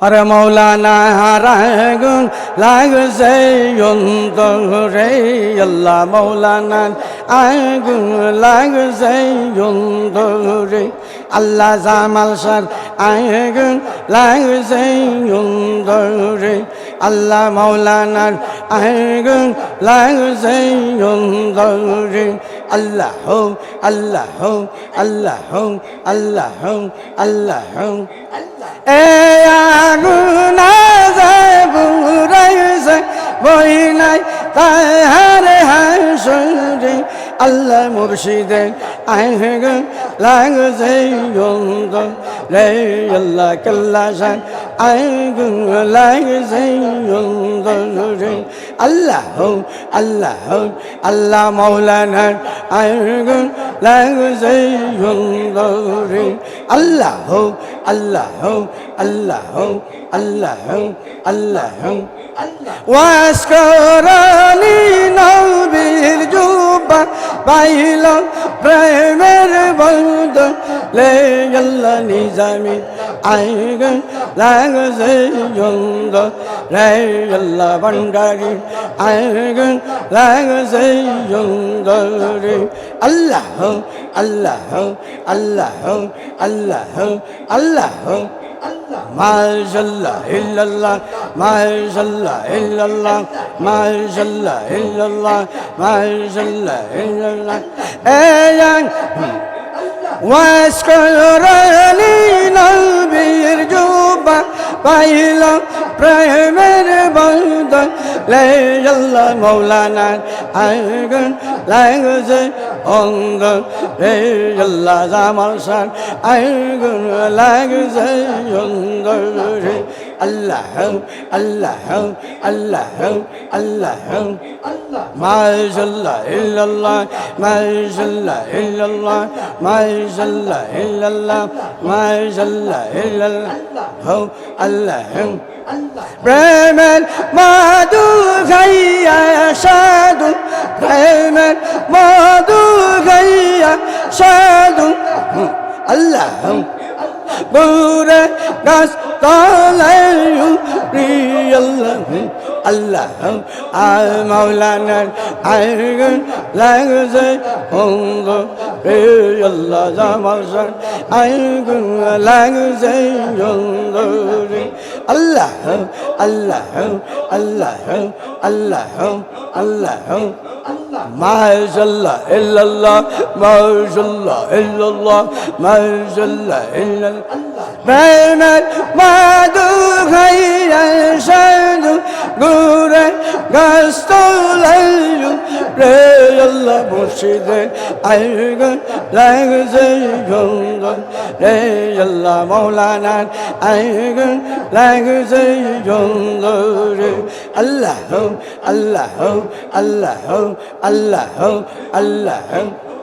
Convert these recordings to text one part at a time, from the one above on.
আরে মৌলানা হারাগুন লাগছে অন্তরে। আল্লাহ মৌলানা আগুন লাগছে অন্তরে। আল্লাহ জামাল সার আগুন লাগছে অন্তরে। আল্লাহ মৌলানার আগুন লাগছে অন্তরে। আল্লাহ আল্লাহ আল্লাহ আল্লাহ আল্লাহ আল্লাহ বই নাই তাই হারে হাসরে। আল্লাহ মুর্শিদে আহগ লাগছে গন্ধ রে আল্লাহ কাল্লা সান আহগ লাগছে গন্ধ রে আল্লাহ আল্লাহ আল্লাহ মৌলানা আহগ লাগছে গন্ধ রে আল্লাহ আল্লাহ আল্লাহ আল্লাহ আল্লাহ হো ওয়াসকরানি নবীর জুবা পাইল প্রেমের বন্ধ। লে গল্লা নিজামি আইগ লাগছে যন্দ রে গল্লা ভণ্ডারি আইগ লাগছে যন্দ রে। আল্লাহ আল্লাহ আল্লাহ আল্লাহ আল্লাহ মাশাল্লাহ ইল্লাল্লাহ মাশাল্লাহ ইল্লাল্লাহ মাশাল্লাহ ইল্লাল্লাহ মাশাল্লাহ ইল্লাল্লাহ। এয়ান ওয়াসকরানি নবীর জুবা পাইলাম প্রেমের বন্ধন লে আল্লাহ মৌলানা আগুন লাগছে অঙ্গ রে আল্লাহ জামাল সার আগুন লাগছে অঙ্গ রে আল্লাহ আল্লাহ আল্লাহ আল্লাহ। মাশাল্লাহ ইল্লাল্লাহ মাশাল্লাহ ইল্লাল্লাহ মাশাল্লাহ ইল্লাল্লাহ মাশাল্লাহ ইল্লাল্লাহ। আল্লাহ। প্রেমের মাদু গাইয়া সাধু, প্রেমের মাদু গাইয়া সাধু। আল্লাহ। বুরে গাছ তলায়ু আল্লাহ আল্লাহ আর মৌলানার আয়গন লাগছে অঙ্গ রে আল্লাহ জামাল আয়গন লাগছে অঙ্গ রে আল্লাহ আল্লাহ আল্লাহ আল্লাহ আল্লাহ ما شاء الله إلا الله ما شاء الله إلا الله ما شاء الله إلا الله. মাশাল্লাহ ইল্লাল্লাহ মাশাল্লাহ ইল্লাল্লাহ মাশাল্লাহ ইল্লাল্লাহ প্রেমের মাদু খাইয়া সাধু গুরে গাস্তলাইয়ু রে আল্লাহ মুর্শিদে আইগ লাগছে গঙ্গ রে আল্লাহ মৌলানা আইগ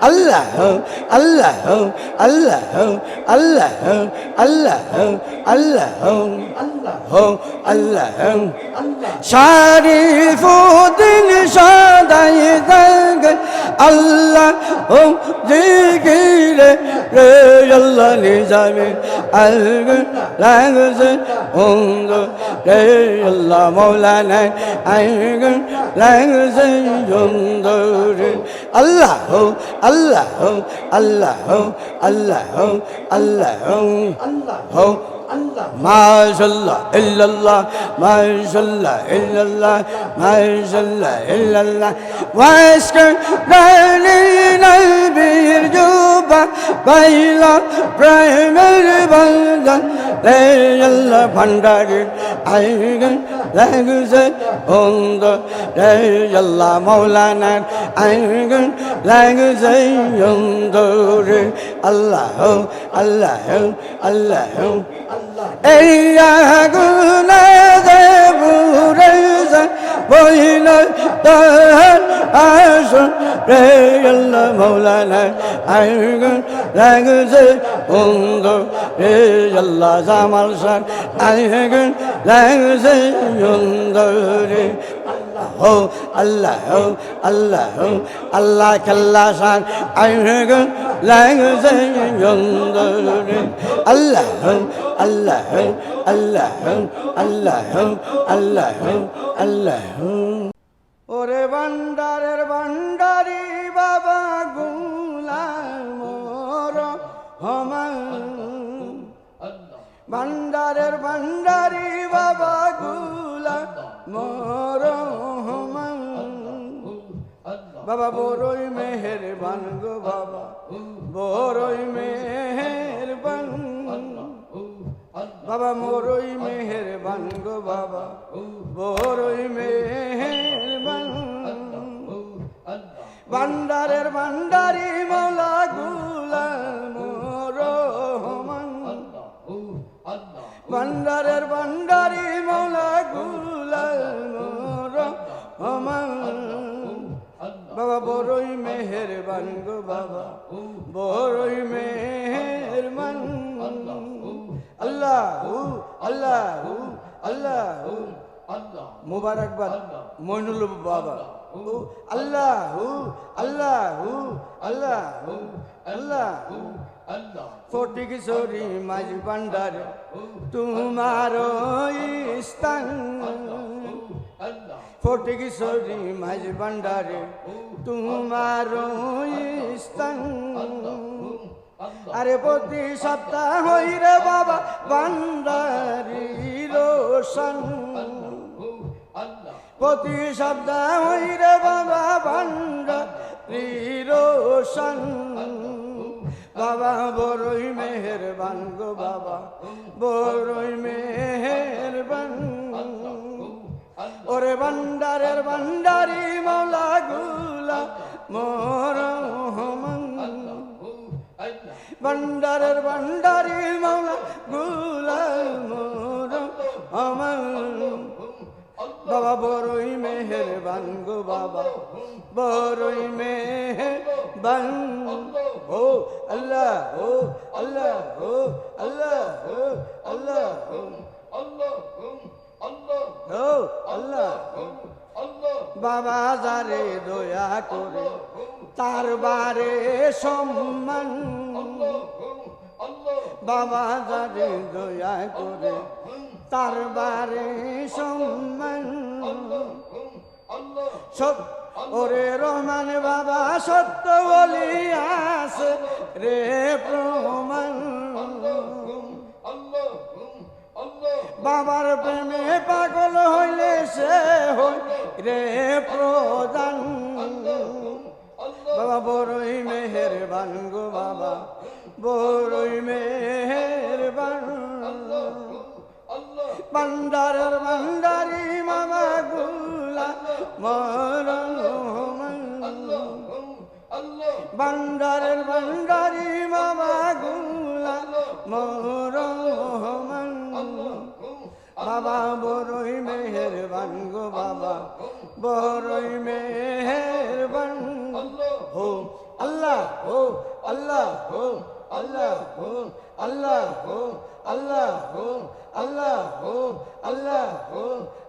আল্লাহ আল্লাহ আল্লাহ আল্লাহ আল্লাহ আল্লাহ আল্লাহ শরীফুদ্দিন সদাই দাগ আল্লাহ ও জিগিরে রে আল্লাহ নিজামে আলগ লাগছে অঙ্গ রে আল্লাহ মৌলানা আলগ লাগছে অঙ্গ রে আল্লাহ আল্লাহ আল্লাহ আল্লাহ আল্লাহ আল্লাহ ما شاء الله إلا الله ما شاء الله إلا الله ما شاء الله إلا الله واسكن بيننا بالجوبة بيلا بريمير بندن ليلا بندر أيضا Laguzay Ondo Yalla Maulana Angun Laguzay Ondo Allahu Allahu Allahu Ey Aguna Debureza Boyla Dahar Asun Rey Yalla Maulana Angun Laguzay Ondo Rey Yalla Zamal Sar Angun Laguzay সুন্দরে আল্লাহ আল্লাহ আল্লাহ আল্লাহ কাল্লা সান সুন্দরে আল্লাহ আল্লাহ আল্লাহ আল্লাহ আল্লাহ আল্লাহ ওরে ভান্ডারের ভান্ডারি বাবা গুলাম হমা ভান্ডারের ভান্ডারি বাবা গুলাম মোর হমান বাবা, বড়ই মেহের বান গো বাবা, বড়ই মেহের বান বাবা মোরই মেহের বান গো বাবা, বড়ই মেহের বান ভান্ডারের ভান্ডারি মৌলা গুলাম রহমান ভান্ডারের ভান্ডারি মেহের বান গো বাবা বড়ই মেহের বান আল্লাহ আল্লাহ আল্লাহ মুবারকবাদ মইনুল বাবা আল্লাহ আল্লাহ আল্লাহ আল্লাহ ফটি কিশোরী মাঝ ভান্ডার তোমার স্থান ফটি কিশোরী মাঝ ভান্ডারে তোমার আরে প্রতি সপ্তাহ হইরে বাবা ভান্ডারি রোশন। প্রতি সপ্তাহ হইরে বাবা ভান্ডারি রোশন। বাবা, বড়ই মেহেরবান গো বাবা, বড়ই মেহেরবান। ওরে ভান্ডারের ভান্ডারি মৌলা গুলা মোর ভান্ডারের ভান্ডারি মৌলা গুলা মোর বাবা বড়ই মেহেরবান গো বাবা বড়ই মেহেরবান। ও আল্লাহ ও আল্লাহ ও আল্লাহ ও আল্লাহ। ও ও আল্লাহ। বাবা যারে দয়া করে, তার বারে সম্মান। বাবা যারে দয়া করে, তার বারে সম্মান। সত ওরে রহমান বাবা, সত্য বলি আছে রে প্রমাণ। বাবার প্রেমে পাগল হইলে সে হই রে প্রদান বাবা, বড়ই মেহেরবান গো বাবা, বড়ই মেহেরবান। ভান্ডারের ভান্ডারি মামা গুলা মরণ। ভান্ডারের ভান্ডারি মামা গুলা মরণ। বাবা বড়ই মেহেরবান গো বাবা বড়ই মেহেরবান হো আল্লাহ হো আল্লাহ হো আল্লাহ হো আল্লাহ হো আল্লাহ হো আল্লাহ হো আল্লাহ হো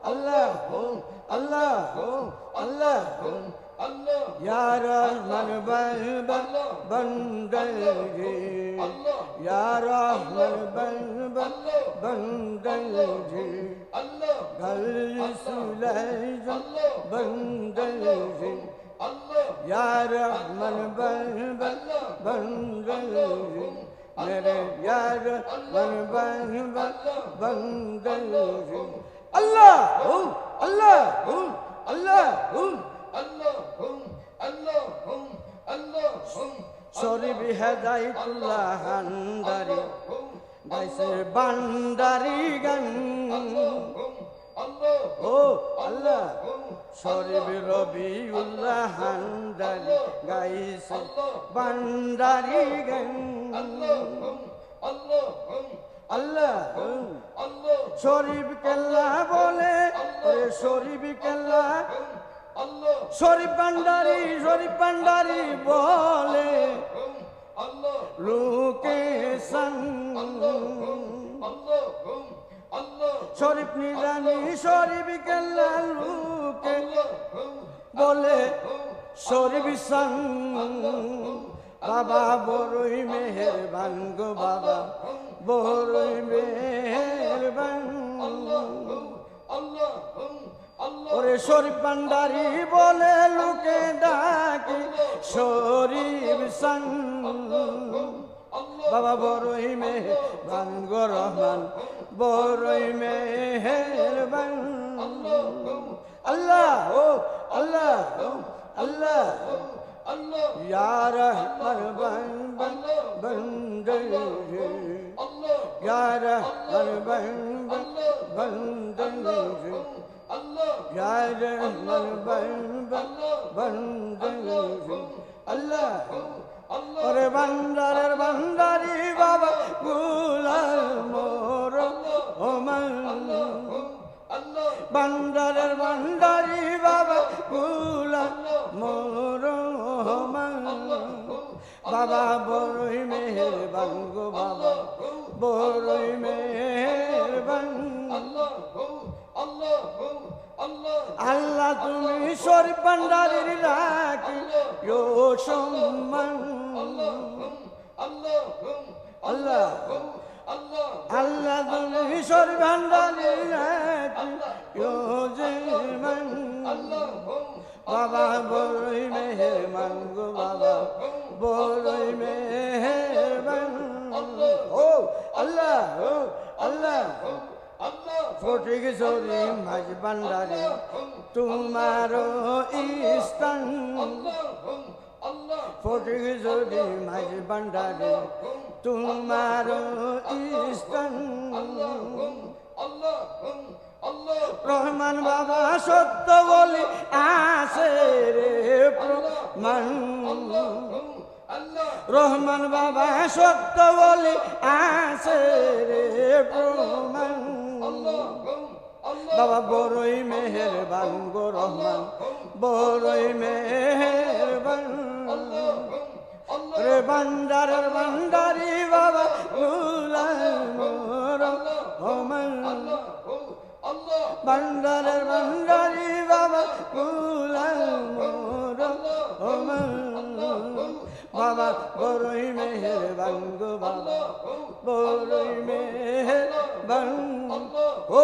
আল্লাহ হো আল্লাহ হো আল্লাহ হো يا رحمن بلب بندلجي يا رحمن بلب بندلجي قل سليج بندلجي يا رحمن بلب بندلجي میرے یار بن بن بندلجي الله الله الله الله শরীফ হেদাইতুল্লাহ হান্দারি। গাইসের বান্দারি গান। ও আল্লাহ শরীফ রবি উল্লাহ হান্দারি। গাইছে বান্দারি গান। আল্লাহ শরীফ কেল্লা বলে শরীফ কেল্লা। শরীফ ভান্ডারি শরীফ ভান্ডারি বলে লোকে শরীফ নিজানি শরীফ কেল্লা লোকে বলে শরীফ সং বাবা বড়ই মেহেরবান গো বাবা বড়ই মেহেরবান ওরে শরীফ ভান্ডারি বলে লোকে ডাকি শরীফ সং। বাবা বড়ই মে বাঙ্গ রহমান বড়ই মেহেরবান। আল্লাহ আল্লাহ তুমি ও জীবন বাবা বড়ই মেহেরবান গো বাবা বড়ই মেহেরবান ও আল্লাহ আল্লাহ ফটিক সরি মাঝ ভান্ডারে তোমার ইস্তান ফটিক সরি মাঝ ভান্ডারে তোমার ইস্তান রহমান বাবা সত্য বলি আসে রে প্রমাণ। রহমান বাবা সত্য বলি আসে রে প্রমাণ। বাবা বড়ই মেহেরবান গো রহমান, বড়ই মেহেরবান। রে বান্দারের বান্দারি বাবা, গুলাম রহমান বান্দারের বান্দারি বাবা রহমান বাবা বড়ই মেহেরবান গো বাবা বড়ই মেহেরবান ও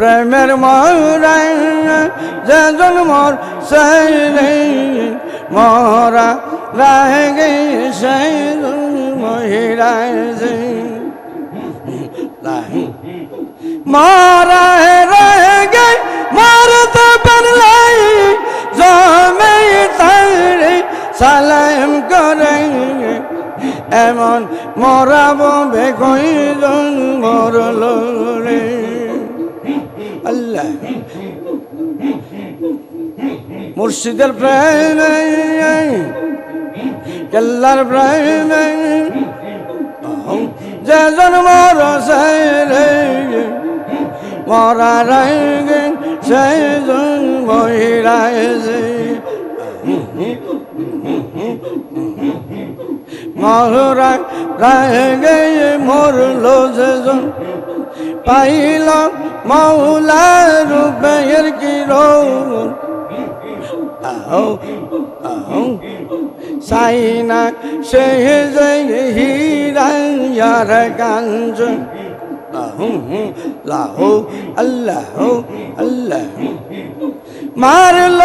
প্রেমের মরাই যজন মর রে মরা রাগে সেই জুন মহিরায় পারলাই জমে তারে সালাম করে। এমন মরাব বেকইজন মরল রে। আল্লাহ। মুর্শিদের প্রেমে কেল্লার প্রেমে যে জন্ম রে। মরা রাগে সেই জন মহিরায় মহরা রাগে মরল যে জন। পাইল মৌলা রূপের কিরণ। আও আও সাইনা সে যে হিরার কাঞ্চন লাহো আল্লাহ আল্লাহ। মারল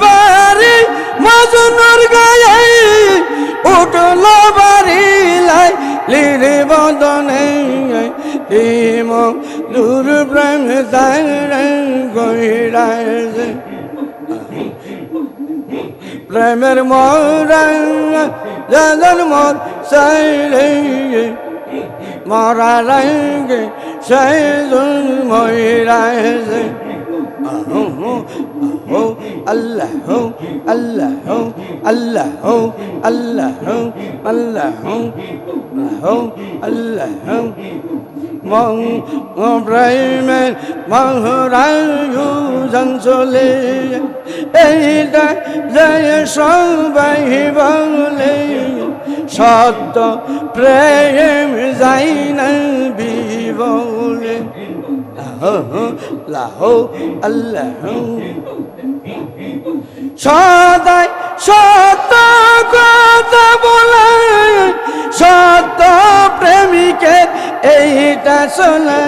বাড়ি মজনুর গায়ে উঠল বাড়ি লাই, লিরে বদনে ইম দূর প্রেম প্রেমের মরাং জাদন মর সাইরে মরা রঙ্গে সেই ময়রাছে আল্লাহ আল্লাহ আল্লাহ আল্লাহ আল্লাহ আল্লাহ মং প্রেমের মহরায়ু জঞ্চলে এইটা জয় সবাই বলে, সত্য প্রেম যাই না বিবলে লাহ আল্লাহ সদাই সত্য কথা বলে, সত্য প্রেমিকের এইটা শোনা।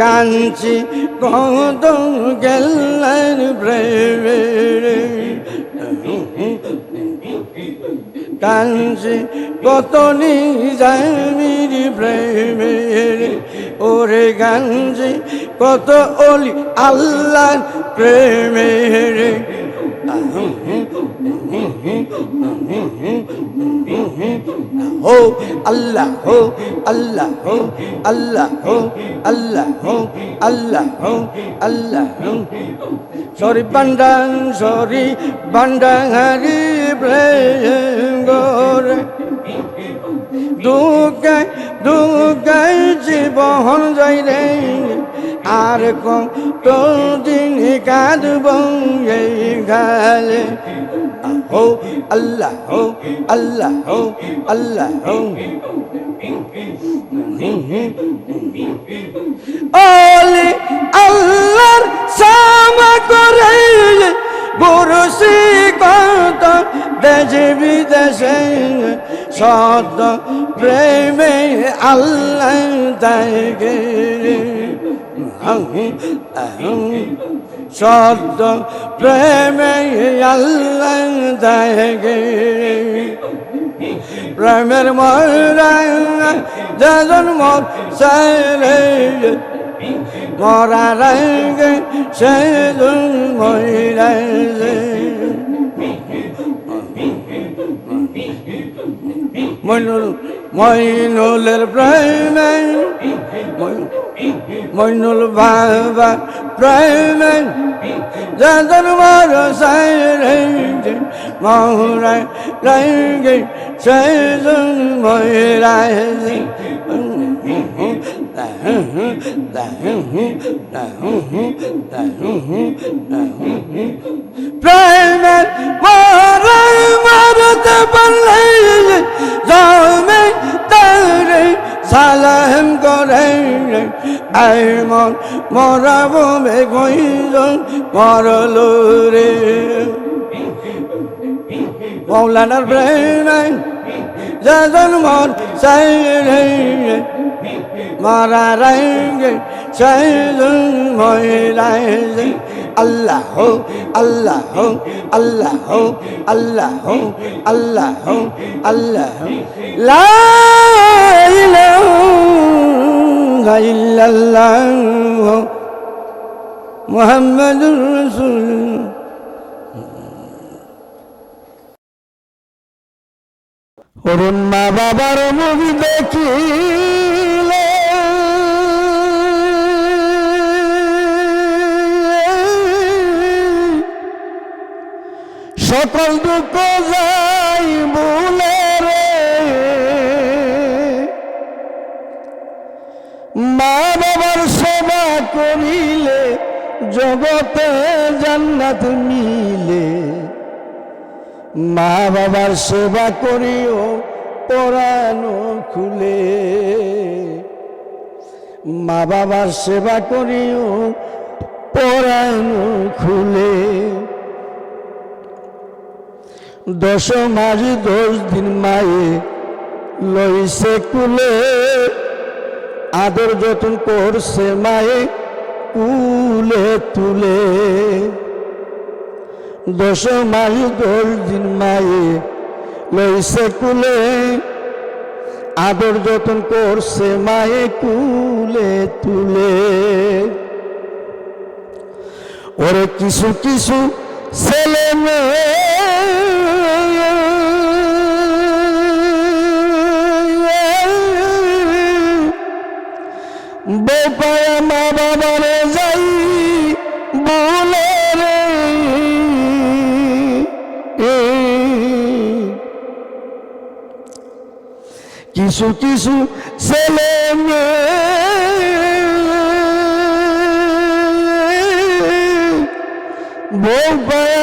কাঞ্চি কত গেলেন প্রেমে কাঞ্চি কত নিজামির প্রেমের। ওরে গাঞ্জি কত অলি আল্লাহ প্রেমের হো, আল্লাহ হো আল্লাহ হো আল্লাহ হো আল্লাহ হো আল্লাহ হো আল্লাহ হো। সরি বান্ডাং সরি বান্ডাং হারি প্রেম গোরে দুঃখে দুঃখে জীবন যাই রে। আর কত দিন কাঁদব এই গালে? হো আল্লাহ হো আল্লাহ হো আল্লাহ। হো ওলি আল্লাহর সামা করে বুরসি কত দেশ বিদেশে সত প্রেমে আল্লাহ তাইগে সত্য প্রেমে আল্লাহ তাইগে প্রেমের মরাং যজন মর মরা রঙে সেদুন মহিলাইলে মইনুল মইনুলের প্রেমে মইনুল বাবা প্রেমে যজন মর সাইলে মহুরাই রঙে সেদুন মহিলাইলে প্রেমের মারা মারতে পারলে তারে সালাম করে আই মন, মরাবো মে কইজন মরলো রে মৌলানার প্রেমে যজন মন চাই রে মারা রঙে শহীদুল মহিলায় আল্লাহ আল্লাহ আল্লাহ আল্লাহ আল্লাহ আল্লাহ। লা অরুণ মা বাবার মুভি দেখিলে। সকল দুঃখ যাই বাবার সেবা করিলে জগতে জান্নাত মিলে। মা বাবার সেবা করিও পরানো খুলে। মা বাবার সেবা করিও পরানো খুলে। দশ মাস দশ দিন মায়ে লইছে কুলে। আদর যতন করছে মায়ে কুলে তুলে। দশ মাস দশ দিন মায়ে লইছে কুলে। আদর যতন করছে মায়ে কুলে তুলে। ওরে কিছু কিছু ছেলে মেয়ে বোপায় মা বাবারে যাই বলে রে। কিছু কিছু ছেলে মেয়ে। বোপায়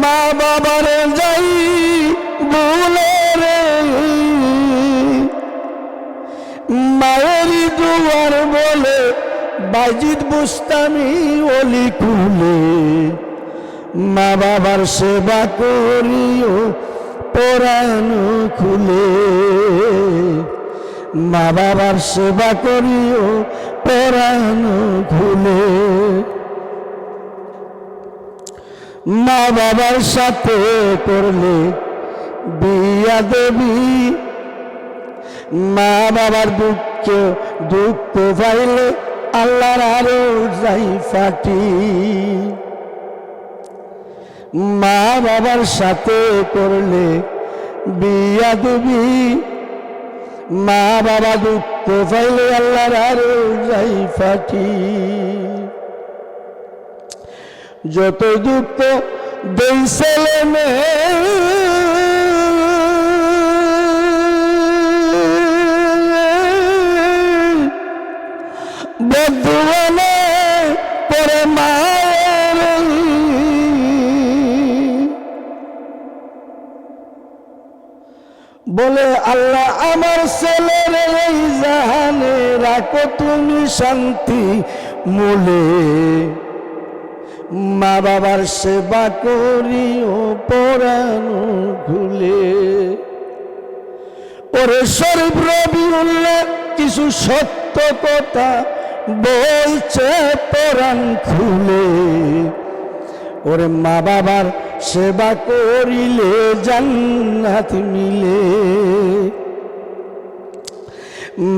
মা বাবারে বাজিদ বুস্তামি অলি কুলে। মা বাবার সেবা করিও পরাণ খুলে। মা বাবার সেবা করিও পরাণ খুলে। মা বাবার সাথে করলে বিয়া দেবী। মা বাবার দুঃখ দুঃখ পাইলে আল্লাহর আরও যাই ফাটি মা বাবার সাথে করলে বিয়া দিবি। মা বাবা দুঃখ পাইলে আল্লাহর আরও যাই ফাটি যত দুঃখ দেই ছেলে মেয়ে আল্লাহ আমার ছেলের এই জাহানে রাখো তুমি শান্তি মূলে। মা বাবার সেবা করিও পরানো খুলে ওরে শরীফ রবি উল্লেখ কিছু সত্য কথা বলছে, পরাণ খুলে। ওরে মা বাবার সেবা করিলে জান্নাত মিলে।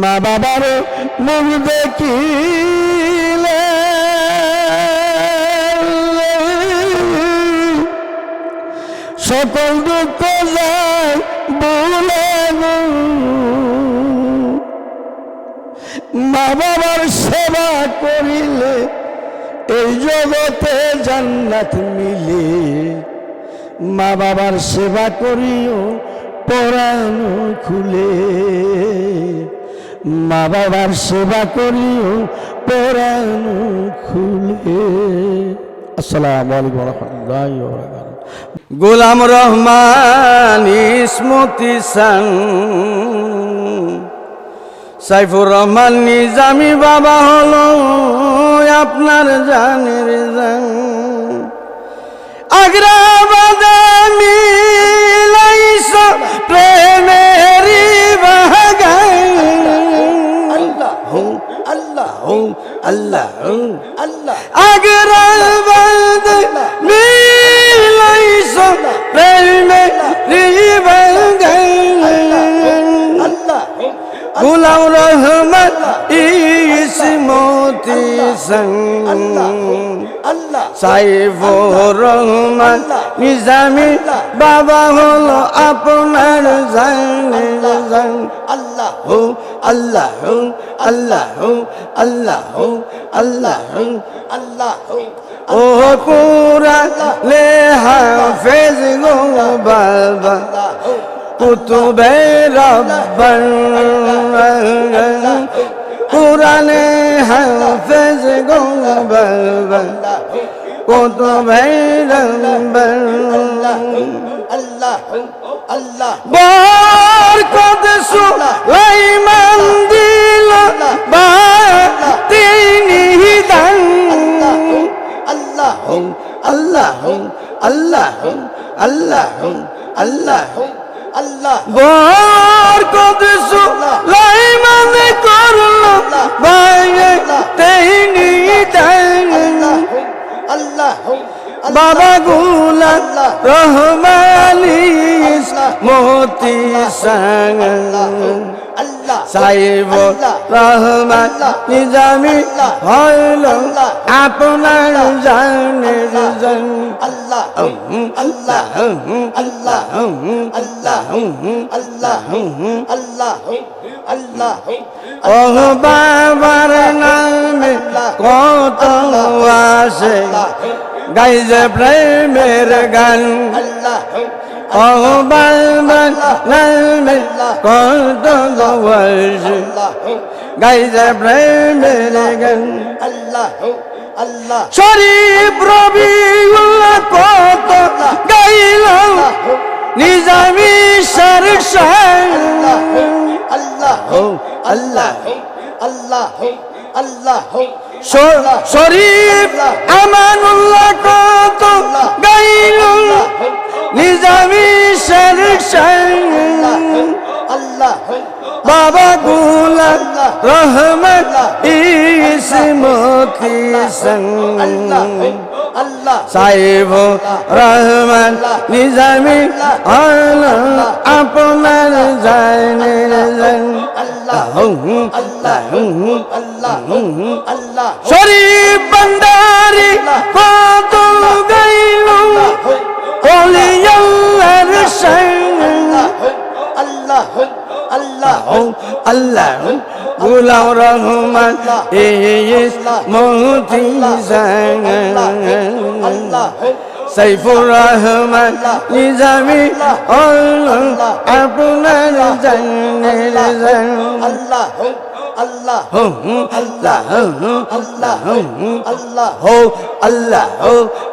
মা বাবার মুখ দেখিলে। সকল দুঃখ যায় বলে। মা বাবার সেবা করিলে এই জগতে জান্নাত মিলে। মা বাবার সেবা করিও, পরাণ খুলে। মা বাবার সেবা করিও, পরাণ খুলে। আসসালামু আলাইকুম গোলাম রহমান ইসমতি সাং সাইফুর রহমান নিজামি বাবা হলো আপনার জানের জান। আগ্রাবাদে মিলাইছ প্রেমেরি বাগান আল্লাহ আল্লাহ আল্লাহ আল্লাহ আগ্রাবাদ মিলাইছ প্রেমেরি আল্লাহ গুলাম রহমান ইসমতি সাইফুর রহমান নিজামি বাবা হলো আপনার জানে জান আল্লাহ হো আল্লাহ হো আল্লাহ হো আল্লাহ হো আল্লাহ হো। আল্লাহ ও পুরা লে হাফেজ গো বাবা। কুতুবে রব্বর কুরানে হাফেজ গো বাবা কুতুবে রব্বর আল্লাহ আল্লাহ বরকত সুলাইমান দিল বা তিনি দান। আল্লাহ আল্লাহ আল্লাহ আল্লাহ আল্লাহ আল্লাহ। বরকত সুলাইমান করল বাইরে তিনি দান। আল্লাহ বাবা গুলা রহমানি মোতি সাং আল্লাহ সাইব রহমান নিজামি হইল আপনার জানের জন আল্লাহ আল্লাহ আল্লাহ আল্লাহ আল্লাহ আল্লাহ আল্লাহ ও বাবার নামে কত আসে। গাইজে প্রেমের গান। আল্লাহ আসে গাইজে প্রেমের গান আল্লাহ আল্লাহ শরীফ রবিউল্লাহ কত গাইল নিজামি সর আল্লাহ আল্লাহ আল্লাহ আল্লাহ শরীফ আমানুল্লাহ কত গাইল নিজামি সর আল্লাহ বাবা গুলা রহমত ইসমতি আল্লাহ সাহেব রহমান নিজামি আপনার জানের জন। শরীফ বন্দারি কত গাইল। আল্লাহর সঙ্গ আল্লাহ আল্লাহ আল্লাহ গুলাম রহমান ইস মতি আল্লাহ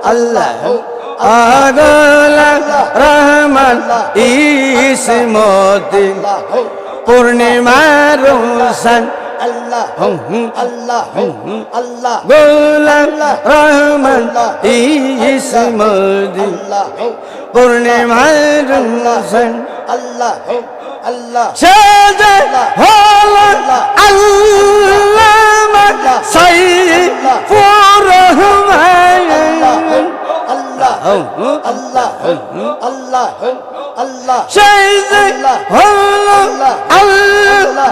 আল্লাহ রহমান ইসমতি পূর্ণিমার আল্লাহ গোলাম রহমান ইসমতি আল্লাহ পূর্ণিমার রোশন আল্লাহ আল্লাহ হল আল্লাহ সাইফুর রহমান। আল্লাহ আল্লাহ আল্লাহ আল্লাহ হল আল্লাহ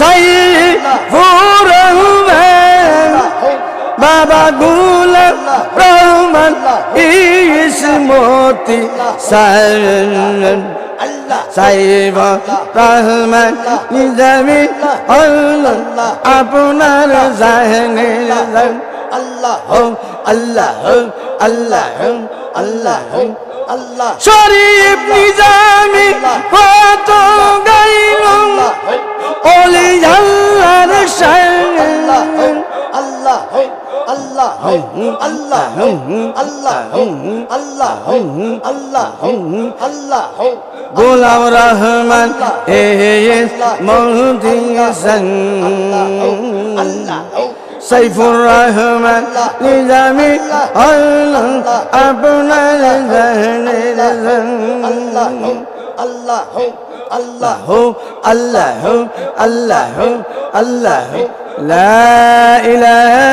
সাইফুর রহমান বাবা গুলাম রহমান ইসমতি সারন আল্লাহ সাইব রহমান নিজামি আল্লাহ আপনার জাহেনের জান আল্লাহ আল্লাহ আল্লাহ আল্লাহ আল্লাহ শরীফ নিজামি কত গাইল ওলি আল্লাহর শান আল্লাহ আল্লাহ আল্লাহ আল্লাহ আল্লাহ আল্লাহ আল্লাহ গোলাম রহমান এ মহদি আল্লাহ আল্লাহ আপনার জাহানের জান আল্লাহ আল্লাহ আল্লাহ হো আল্লাহ হো আল্লাহ হো আল্লাহ হো লা ইলাহা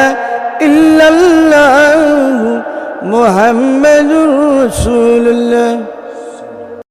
ইল্লাল্লাহ মুহাম্মাদুর রাসূলুল্লাহ